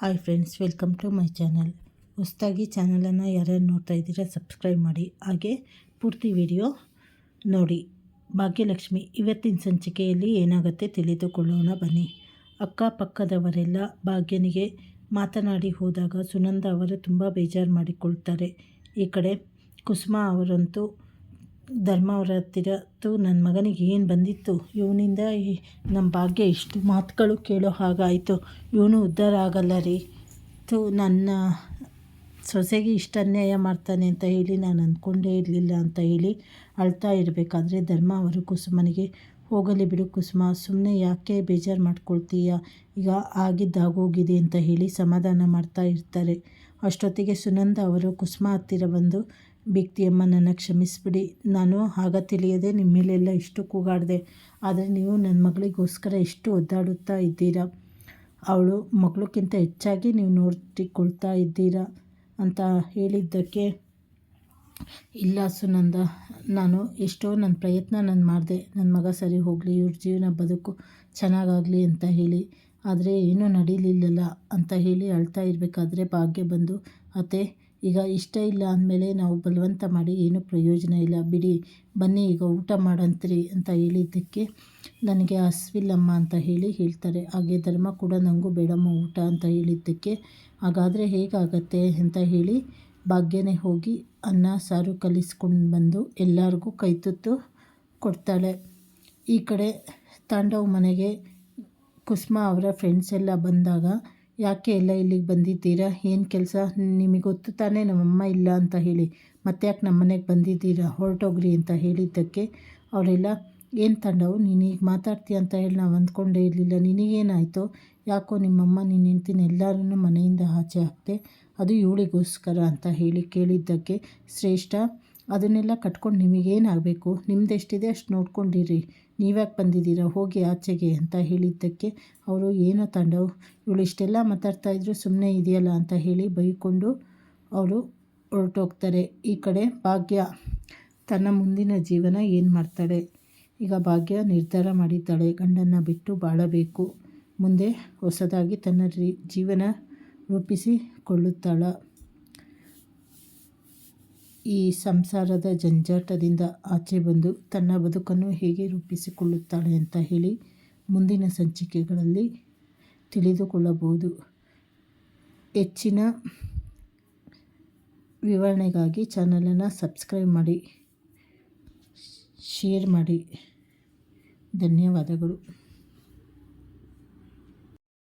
Hi friends, welcome to my channel. ಹೊಸದಾಗಿ ಚಾನಲನ್ನು ಯಾರ್ಯಾರು ನೋಡ್ತಾ ಇದ್ದೀರಾ, ಸಬ್ಸ್ಕ್ರೈಬ್ ಮಾಡಿ. ಹಾಗೆ ಪೂರ್ತಿ ವಿಡಿಯೋ ನೋಡಿ. ಭಾಗ್ಯಲಕ್ಷ್ಮಿ, ಇವತ್ತಿನ ಸಂಚಿಕೆಯಲ್ಲಿ ಏನಾಗುತ್ತೆ ತಿಳಿದುಕೊಳ್ಳೋಣ ಬನ್ನಿ. ಅಕ್ಕಪಕ್ಕದವರೆಲ್ಲ ಭಾಗ್ಯನಿಗೆ ಮಾತನಾಡಿ ಹೋದಾಗ ಸುನಂದ ಅವರು ತುಂಬ ಬೇಜಾರು ಮಾಡಿಕೊಳ್ತಾರೆ. ಈ ಕಡೆ ಕುಸುಮ ಅವರಂತೂ ಧರ್ಮ ಅವರ ಹತ್ತಿರ ತು ನನ್ನ ಮಗನಿಗೆ ಏನು ಬಂದಿತ್ತು? ಇವನಿಂದ ಈ ನಮ್ಮ ಭಾಗ್ಯ ಇಷ್ಟು ಮಾತುಗಳು ಕೇಳೋ ಹಾಗಾಯಿತು. ಇವನು ಉದ್ಧಾರ ಆಗಲ್ಲ ರೀ ತು, ನನ್ನ ಸೊಸೆಗೆ ಇಷ್ಟು ಅನ್ಯಾಯ ಮಾಡ್ತಾನೆ ಅಂತ ಹೇಳಿ ನಾನು ಅಂದ್ಕೊಂಡೇ ಇರಲಿಲ್ಲ ಅಂತ ಹೇಳಿ ಅಳ್ತಾ ಇರಬೇಕಾದ್ರೆ ಧರ್ಮ ಅವರು ಕುಸುಮನಿಗೆ, ಹೋಗಲಿ ಬಿಡು ಕುಸುಮ ಸುಮ್ಮನೆ ಯಾಕೆ ಬೇಜಾರು ಮಾಡ್ಕೊಳ್ತೀಯ? ಈಗ ಆಗಿದ್ದಾಗೋಗಿದೆ ಅಂತ ಹೇಳಿ ಸಮಾಧಾನ ಮಾಡ್ತಾ ಇರ್ತಾರೆ. ಅಷ್ಟೊತ್ತಿಗೆ ಸುನಂದ ಅವರು ಕುಸುಮ ಹತ್ತಿರ ಬಂದು ಅಮ್ಮ ನನ್ನ ಕ್ಷಮಿಸಿಬಿಡಿ. ನಾನು ಆಗ ತಿಳಿಯದೆ ನಿಮ್ಮ ಮೇಲೆಲ್ಲ ಇಷ್ಟು ಕೂಗಾಡಿದೆ. ಆದರೆ ನೀವು ನನ್ನ ಮಗಳಿಗೋಸ್ಕರ ಎಷ್ಟು ಒದ್ದಾಡುತ್ತಾ ಇದ್ದೀರಾ? ಅವಳು ಮಗಳಕ್ಕಿಂತ ಹೆಚ್ಚಾಗಿ ನೀವು ನೋಡಿಕೊಳ್ತಾ ಇದ್ದೀರಾ? ಅಂತ ಹೇಳಿದ್ದಕ್ಕೆ, ಇಲ್ಲ ಸುನಂದ, ನಾನು ಎಷ್ಟೋ ನನ್ನ ಪ್ರಯತ್ನ ನಾನು ಮಾಡಿದೆ. ನನ್ನ ಮಗ ಸರಿ ಹೋಗಲಿ, ಇವ್ರ ಜೀವನ ಬದುಕು ಚೆನ್ನಾಗಾಗಲಿ ಅಂತ ಹೇಳಿ. ಆದರೆ ಏನೂ ನಡೀಲಿಲ್ಲಲ್ಲ ಅಂತ ಹೇಳಿ ಅಳ್ತಾ ಇರಬೇಕಾದ್ರೆ ಭಾಗ್ಯ ಬಂದು, ಅತ್ತೆ ಈಗ ಇಷ್ಟ ಇಲ್ಲ ಅಂದಮೇಲೆ ನಾವು ಬಲವಂತ ಮಾಡಿ, ಏನೂ ಪ್ರಯೋಜನ ಇಲ್ಲ, ಬಿಡಿ, ಬನ್ನಿ, ಈಗ ಊಟ ಮಾಡಂತ್ರಿ ಅಂತ ಹೇಳಿದ್ದಕ್ಕೆ ನನಗೆ ಹಸ್ವಿಲ್ಲಮ್ಮ ಅಂತ ಹೇಳಿ ಹೇಳ್ತಾರೆ. ಹಾಗೆ ಧರ್ಮ ಕೂಡ ನನಗೂ ಬೇಡಮ್ಮ ಊಟ ಅಂತ ಹೇಳಿದ್ದಕ್ಕೆ, ಹಾಗಾದರೆ ಹೇಗಾಗತ್ತೆ? ಅಂತ ಹೇಳಿ ಭಾಗ್ಯನೇ ಹೋಗಿ ಅನ್ನ, ಸಾರು ಕಲಿಸ್ಕೊಂಡು ಬಂದು ಎಲ್ಲರಿಗೂ ಕೈ ತುತ್ತು ಕೊಡ್ತಾಳೆ. ಈ ಕಡೆ ತಾಂಡವ್ ಮನೆಗೆ ಕುಸುಮ ಅವರ ಫ್ರೆಂಡ್ಸ್ ಎಲ್ಲ ಬಂದಾಗ ಯಾಕೆ ಎಲ್ಲ ಇಲ್ಲಿಗೆ ಬಂದಿದ್ದೀರಾ? ಏನು ಕೆಲಸ? ನಿಮಗೆ ಗೊತ್ತು ತಾನೇ ನಮ್ಮಮ್ಮ ಇಲ್ಲ ಅಂತ ಹೇಳಿ. ಮತ್ತೆ ಯಾಕೆ ನಮ್ಮ ಮನೆಗೆ ಬಂದಿದ್ದೀರಾ? ಹೊರಟೋಗ್ರಿ ಅಂತ ಹೇಳಿದ್ದಕ್ಕೆ ಅವರೆಲ್ಲ, ಏನು ತಂಡವು? ನೀನು ಈಗ ಮಾತಾಡ್ತೀಯ ಅಂತ ಹೇಳಿ ನಾವು ಅಂದ್ಕೊಂಡೇ ಇರಲಿಲ್ಲ. ನಿನಗೇನಾಯಿತು? ಯಾಕೋ ನಿಮ್ಮಮ್ಮ ನೀನು ಹೆಂಡ್ತೀನಿ ಎಲ್ಲರೂ ಮನೆಯಿಂದ ಆಚೆ ಹಾಕ್ತೆ ಅದು ಇವಳಿಗೋಸ್ಕರ ಅಂತ ಹೇಳಿ ಕೇಳಿದ್ದಕ್ಕೆ ಶ್ರೇಷ್ಠ ಅದನ್ನೆಲ್ಲ ಕಟ್ಕೊಂಡು ನಿಮಗೇನಾಗಬೇಕು? ನಿಮ್ದೆಷ್ಟಿದೆ ಅಷ್ಟು ನೋಡ್ಕೊಂಡಿರಿ. ನೀವ್ಯಾಕೆ ಬಂದಿದ್ದೀರಾ? ಹೋಗಿ ಆಚೆಗೆ ಅಂತ ಹೇಳಿದ್ದಕ್ಕೆ ಅವರು, ಏನೋ ತಾಂಡವ್, ಇವಳು ಇಷ್ಟೆಲ್ಲ ಮಾತಾಡ್ತಾಯಿದ್ರು ಸುಮ್ಮನೆ ಇದೆಯಲ್ಲ ಅಂತ ಹೇಳಿ ಬೈಕೊಂಡು ಅವರು ಹೊರಟೋಗ್ತಾರೆ. ಈ ಕಡೆ ಭಾಗ್ಯ ತನ್ನ ಮುಂದಿನ ಜೀವನ ಏನು ಮಾಡ್ತಾಳೆ? ಈಗ ಭಾಗ್ಯ ನಿರ್ಧಾರ ಮಾಡಿದ್ದಾಳೆ. ಗಂಡನ್ನು ಬಿಟ್ಟು ಬಾಳಬೇಕು. ಮುಂದೆ ಹೊಸದಾಗಿ ತನ್ನ ಜೀವನ ರೂಪಿಸಿಕೊಳ್ಳುತ್ತಾಳ. ಈ ಸಂಸಾರದ ಜಂಜಾಟದಿಂದ ಆಚೆ ಬಂದು ತನ್ನ ಬದುಕನ್ನು ಹೇಗೆ ರೂಪಿಸಿಕೊಳ್ಳುತ್ತಾಳೆ ಅಂತ ಹೇಳಿ ಮುಂದಿನ ಸಂಚಿಕೆಗಳಲ್ಲಿ ತಿಳಿದುಕೊಳ್ಳಬಹುದು. ಹೆಚ್ಚಿನ ವಿವರಣೆಗಾಗಿ ಚಾನಲನ್ನು ಸಬ್ಸ್ಕ್ರೈಬ್ ಮಾಡಿ ಶೇರ್ ಮಾಡಿ. ಧನ್ಯವಾದಗಳು.